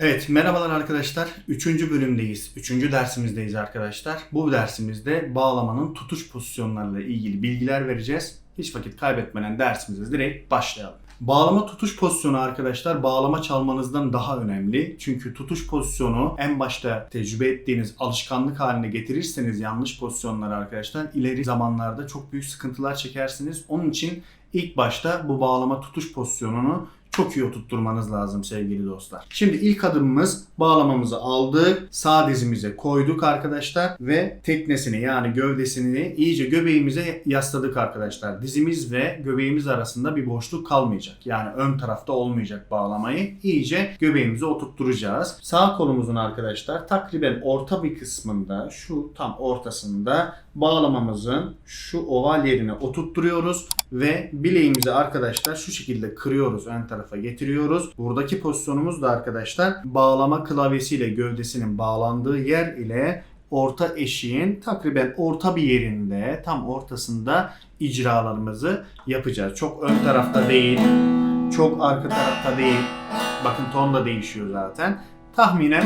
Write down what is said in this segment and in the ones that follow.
Evet, merhabalar arkadaşlar. Üçüncü bölümdeyiz. Üçüncü dersimizdeyiz arkadaşlar. Bu dersimizde bağlamanın tutuş pozisyonlarıyla ilgili bilgiler vereceğiz. Hiç vakit kaybetmeden dersimize direkt başlayalım. Bağlama tutuş pozisyonu arkadaşlar bağlama çalmanızdan daha önemli. Çünkü tutuş pozisyonu en başta tecrübe ettiğiniz alışkanlık haline getirirseniz yanlış pozisyonları arkadaşlar ileri zamanlarda çok büyük sıkıntılar çekersiniz. Onun için ilk başta bu bağlama tutuş pozisyonunu çok iyi oturtturmanız lazım sevgili dostlar. Şimdi ilk adımımız bağlamamızı aldık. Sağ dizimize koyduk arkadaşlar ve teknesini yani gövdesini iyice göbeğimize yasladık arkadaşlar. Dizimiz ve göbeğimiz arasında bir boşluk kalmayacak. Yani ön tarafta olmayacak bağlamayı. iyice göbeğimize oturtturacağız. Sağ kolumuzun arkadaşlar takriben orta bir kısmında şu tam ortasında bağlamamızın şu oval yerine oturtturuyoruz ve bileğimizi arkadaşlar şu şekilde kırıyoruz ön tarafa getiriyoruz. Buradaki pozisyonumuz da arkadaşlar bağlama klavyesiyle gövdesinin bağlandığı yer ile orta eşiğin takriben orta bir yerinde tam ortasında icralarımızı yapacağız. Çok ön tarafta değil, çok arka tarafta değil. Bakın ton da değişiyor zaten. Tahminen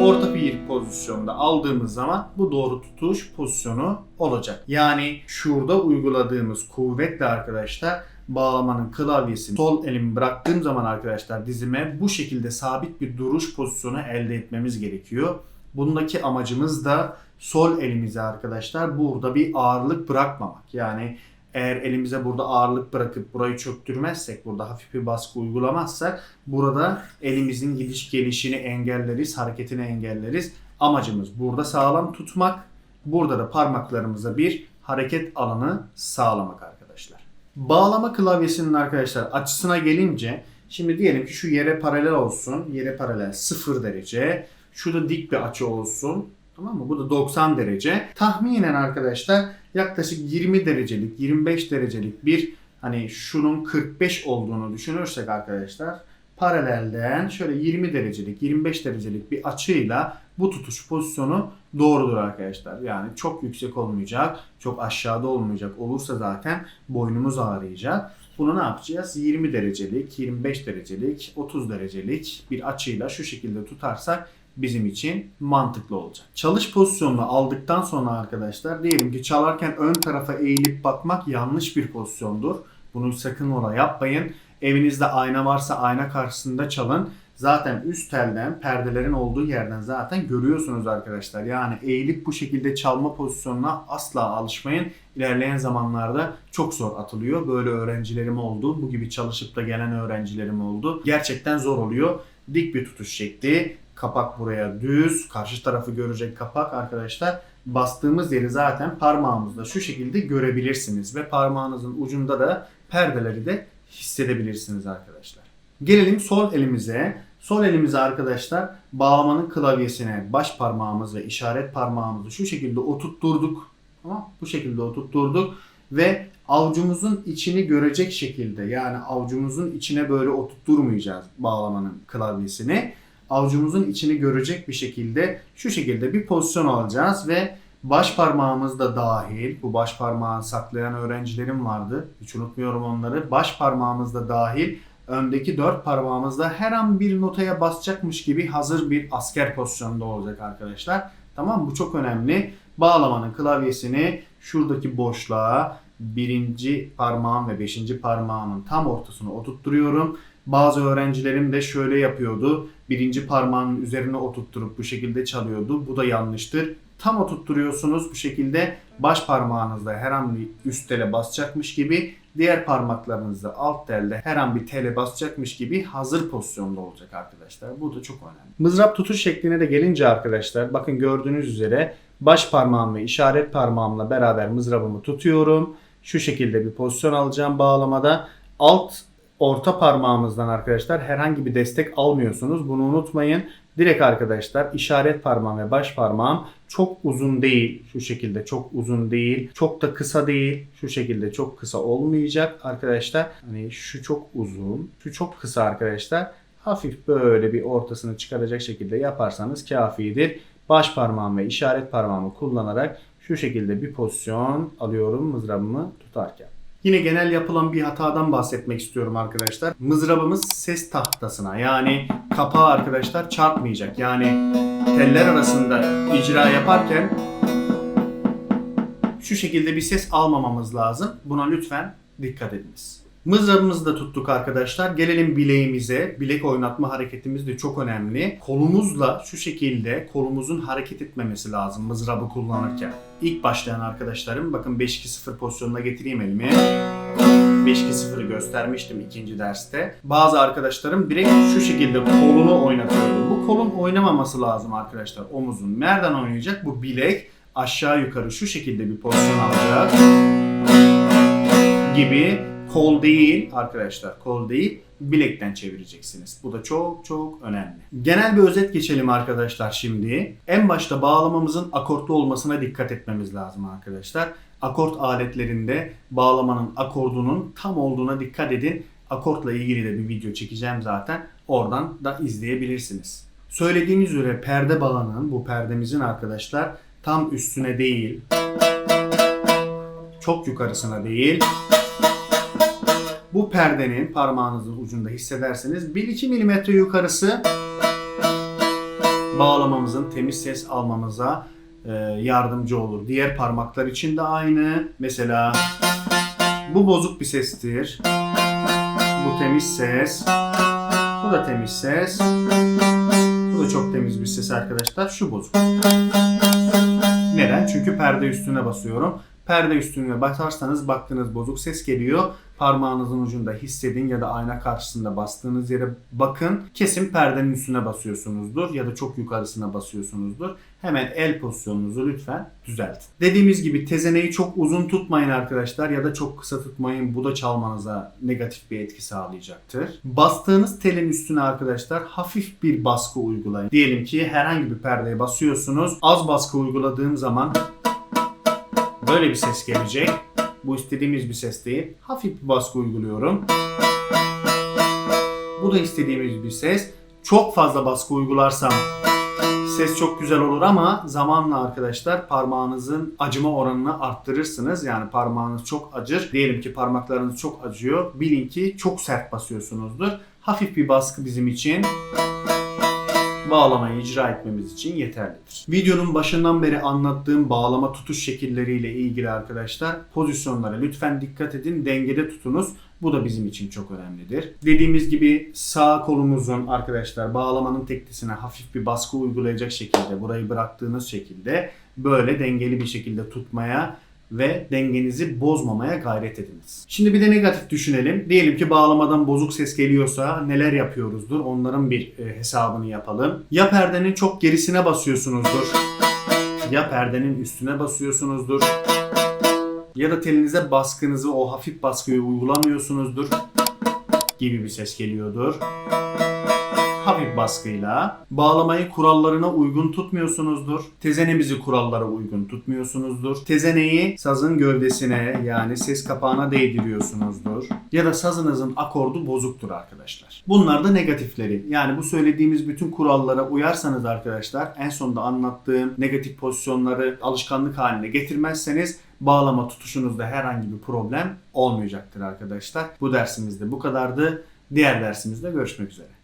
orta bir pozisyonda aldığımız zaman bu doğru tutuş pozisyonu olacak. Yani şurada uyguladığımız kuvvetle arkadaşlar bağlamanın klavyesini sol elimi bıraktığım zaman arkadaşlar dizime bu şekilde sabit bir duruş pozisyonu elde etmemiz gerekiyor. Bundaki amacımız da sol elimize arkadaşlar burada bir ağırlık bırakmamak. Yani eğer elimize burada ağırlık bırakıp burayı çöktürmezsek, burada hafif bir baskı uygulamazsak burada elimizin gidiş gelişini engelleriz, hareketini engelleriz. Amacımız burada sağlam tutmak, burada da parmaklarımıza bir hareket alanı sağlamak arkadaşlar. Bağlama klavyesinin arkadaşlar açısına gelince şimdi diyelim ki şu yere paralel olsun. Yere paralel 0 derece. Şurada dik bir açı olsun. Tamam mı? Bu da 90 derece. Tahminen arkadaşlar yaklaşık 20 derecelik, 25 derecelik bir hani şunun 45 olduğunu düşünürsek arkadaşlar paralelden şöyle 20 derecelik, 25 derecelik bir açıyla bu tutuş pozisyonu doğrudur arkadaşlar. Yani çok yüksek olmayacak, çok aşağıda olmayacak. Olursa zaten boynumuz ağrıyacak. Bunu ne yapacağız? 20 derecelik, 25 derecelik, 30 derecelik bir açıyla şu şekilde tutarsak bizim için mantıklı olacak. Çalış pozisyonunu aldıktan sonra arkadaşlar diyelim ki çalarken ön tarafa eğilip bakmak yanlış bir pozisyondur. Bunu sakın ola yapmayın. Evinizde ayna varsa ayna karşısında çalın. Zaten üst telden, perdelerin olduğu yerden zaten görüyorsunuz arkadaşlar. Yani eğilip bu şekilde çalma pozisyonuna asla alışmayın. İlerleyen zamanlarda çok zor atılıyor. Böyle öğrencilerim oldu. Bu gibi çalışıp da gelen öğrencilerim oldu. Gerçekten zor oluyor. Dik bir tutuş şekli. Kapak buraya düz. Karşı tarafı görecek kapak arkadaşlar. Bastığımız yeri zaten parmağımızla şu şekilde görebilirsiniz. Ve parmağınızın ucunda da perdeleri de hissedebilirsiniz arkadaşlar. Gelelim sol elimize. Sol elimize arkadaşlar bağlamanın klavyesine baş parmağımız ve işaret parmağımızı şu şekilde oturtturduk. Tamam Bu şekilde oturtturduk ve avucumuzun içini görecek şekilde yani avucumuzun içine böyle oturtturmayacağız bağlamanın klavyesini. Avucumuzun içini görecek bir şekilde şu şekilde bir pozisyon alacağız ve baş parmağımız da dahil. Bu baş parmağı saklayan öğrencilerim vardı. Hiç unutmuyorum onları. Baş parmağımız da dahil öndeki dört parmağımızda her an bir notaya basacakmış gibi hazır bir asker pozisyonunda olacak arkadaşlar. Tamam bu çok önemli. Bağlamanın klavyesini şuradaki boşluğa birinci parmağım ve beşinci parmağımın tam ortasına oturtturuyorum. Bazı öğrencilerim de şöyle yapıyordu. Birinci parmağının üzerine oturtturup bu şekilde çalıyordu. Bu da yanlıştır. Tam oturtturuyorsunuz bu şekilde baş parmağınızda her an bir üst tele basacakmış gibi diğer parmaklarınızda alt telde her an bir tele basacakmış gibi hazır pozisyonda olacak arkadaşlar. Bu da çok önemli. Mızrap tutuş şekline de gelince arkadaşlar bakın gördüğünüz üzere baş parmağım ve işaret parmağımla beraber mızrabımı tutuyorum. Şu şekilde bir pozisyon alacağım bağlamada. Alt orta parmağımızdan arkadaşlar herhangi bir destek almıyorsunuz. Bunu unutmayın. Direkt arkadaşlar işaret parmağım ve baş parmağım çok uzun değil. Şu şekilde çok uzun değil. Çok da kısa değil. Şu şekilde çok kısa olmayacak arkadaşlar. Hani şu çok uzun. Şu çok kısa arkadaşlar. Hafif böyle bir ortasını çıkaracak şekilde yaparsanız kafidir. Baş parmağım ve işaret parmağımı kullanarak şu şekilde bir pozisyon alıyorum mızrabımı tutarken. Yine genel yapılan bir hatadan bahsetmek istiyorum arkadaşlar. Mızrabımız ses tahtasına yani kapağı arkadaşlar çarpmayacak. Yani teller arasında icra yaparken şu şekilde bir ses almamamız lazım. Buna lütfen dikkat ediniz. Mızrabımızı da tuttuk arkadaşlar. Gelelim bileğimize. Bilek oynatma hareketimiz de çok önemli. Kolumuzla şu şekilde kolumuzun hareket etmemesi lazım mızrabı kullanırken. İlk başlayan arkadaşlarım bakın 5-2-0 pozisyonuna getireyim elimi. 5-2-0'ı göstermiştim ikinci derste. Bazı arkadaşlarım direkt şu şekilde kolunu oynatıyordu. Bu kolun oynamaması lazım arkadaşlar omuzun. Nereden oynayacak? Bu bilek aşağı yukarı şu şekilde bir pozisyon alacak gibi kol değil arkadaşlar kol değil bilekten çevireceksiniz. Bu da çok çok önemli. Genel bir özet geçelim arkadaşlar şimdi. En başta bağlamamızın akortlu olmasına dikkat etmemiz lazım arkadaşlar. Akort aletlerinde bağlamanın akordunun tam olduğuna dikkat edin. Akortla ilgili de bir video çekeceğim zaten. Oradan da izleyebilirsiniz. Söylediğimiz üzere perde bağlanın bu perdemizin arkadaşlar tam üstüne değil çok yukarısına değil bu perdenin parmağınızın ucunda hissederseniz 1-2 mm yukarısı bağlamamızın temiz ses almamıza e, yardımcı olur. Diğer parmaklar için de aynı. Mesela bu bozuk bir sestir. Bu temiz ses. Bu da temiz ses. Bu da çok temiz bir ses arkadaşlar. Şu bozuk. Neden? Çünkü perde üstüne basıyorum. Perde üstüne basarsanız baktığınız bozuk ses geliyor. Parmağınızın ucunda hissedin ya da ayna karşısında bastığınız yere bakın. Kesin perdenin üstüne basıyorsunuzdur ya da çok yukarısına basıyorsunuzdur. Hemen el pozisyonunuzu lütfen düzeltin. Dediğimiz gibi tezeneyi çok uzun tutmayın arkadaşlar ya da çok kısa tutmayın. Bu da çalmanıza negatif bir etki sağlayacaktır. Bastığınız telin üstüne arkadaşlar hafif bir baskı uygulayın. Diyelim ki herhangi bir perdeye basıyorsunuz. Az baskı uyguladığım zaman böyle bir ses gelecek. Bu istediğimiz bir ses değil. Hafif bir baskı uyguluyorum. Bu da istediğimiz bir ses. Çok fazla baskı uygularsam ses çok güzel olur ama zamanla arkadaşlar parmağınızın acıma oranını arttırırsınız. Yani parmağınız çok acır. Diyelim ki parmaklarınız çok acıyor. Bilin ki çok sert basıyorsunuzdur. Hafif bir baskı bizim için bağlamayı icra etmemiz için yeterlidir. Videonun başından beri anlattığım bağlama tutuş şekilleriyle ilgili arkadaşlar pozisyonlara lütfen dikkat edin. Dengede tutunuz. Bu da bizim için çok önemlidir. Dediğimiz gibi sağ kolumuzun arkadaşlar bağlamanın teklisine hafif bir baskı uygulayacak şekilde burayı bıraktığınız şekilde böyle dengeli bir şekilde tutmaya ve dengenizi bozmamaya gayret ediniz. Şimdi bir de negatif düşünelim. Diyelim ki bağlamadan bozuk ses geliyorsa neler yapıyoruzdur? Onların bir e, hesabını yapalım. Ya perdenin çok gerisine basıyorsunuzdur. Ya perdenin üstüne basıyorsunuzdur. Ya da telinize baskınızı o hafif baskıyı uygulamıyorsunuzdur gibi bir ses geliyordur hafif baskıyla bağlamayı kurallarına uygun tutmuyorsunuzdur. Tezenemizi kurallara uygun tutmuyorsunuzdur. Tezeneyi sazın gövdesine yani ses kapağına değdiriyorsunuzdur. Ya da sazınızın akordu bozuktur arkadaşlar. Bunlar da negatifleri. Yani bu söylediğimiz bütün kurallara uyarsanız arkadaşlar en sonunda anlattığım negatif pozisyonları alışkanlık haline getirmezseniz bağlama tutuşunuzda herhangi bir problem olmayacaktır arkadaşlar. Bu dersimizde bu kadardı. Diğer dersimizde görüşmek üzere.